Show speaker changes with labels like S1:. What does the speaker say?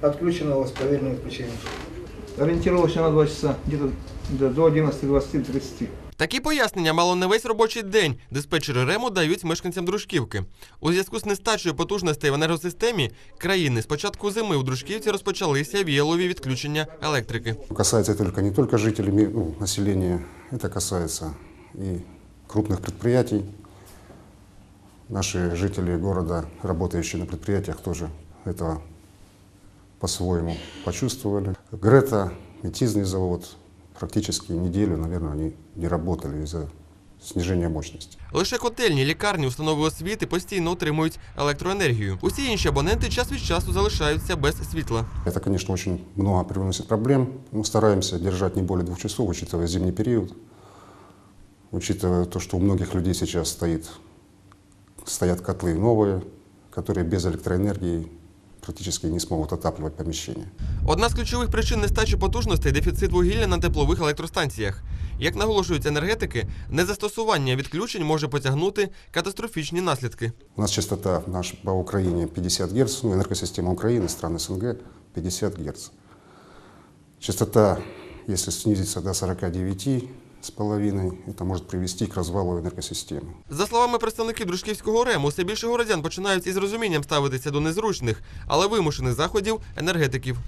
S1: отключено у вас проверенное включение.
S2: Ориентировочно на 2 часа, где-то до до 11, 20, 30.
S3: Такі пояснення мало не весь робочий день диспетчери РЕМу дають мешканцям Дружківки. У зв'язку з нестачею потужностей в енергосистемі країни з початку зими у Дружківці розпочалися віялові відключення електрики.
S4: Касается только не только жителей, ми- ну, населения, это касается и крупных предприятий. Наши жители города, работающие на предприятиях, тоже этого по-своему почувствовали. Грета, Метизный завод, практически неделю, наверное, они не работали из-за снижения мощности.
S3: Лише котельні, лікарні, установи освіти постійно отримують електроенергію. Усі інші абоненти час від часу залишаються без світла.
S4: Это, конечно, очень много приносит проблем. Мы стараемся держать не более двух часов, учитывая зимний период, учитывая то, что у многих людей сейчас стоит, стоят котлы новые, которые без электроэнергии практически не смогут отапливать помещение.
S3: Одна з ключових причин нестачі потужностей дефіцит вугілля на теплових електростанціях. Як наголошують енергетики, незастосування відключень може потягнути катастрофічні наслідки.
S4: У нас частота наш, по Украине 50 Гц, ну, энергосистема Украины, стран СНГ 50 Гц. Частота, если снизится до 49 с половиной, это может привести к развалу энергосистемы.
S3: За словами представників Дружківського РЕМу, все більше городян починають із розумінням ставитися до незручних, але вимушених заходів енергетиків.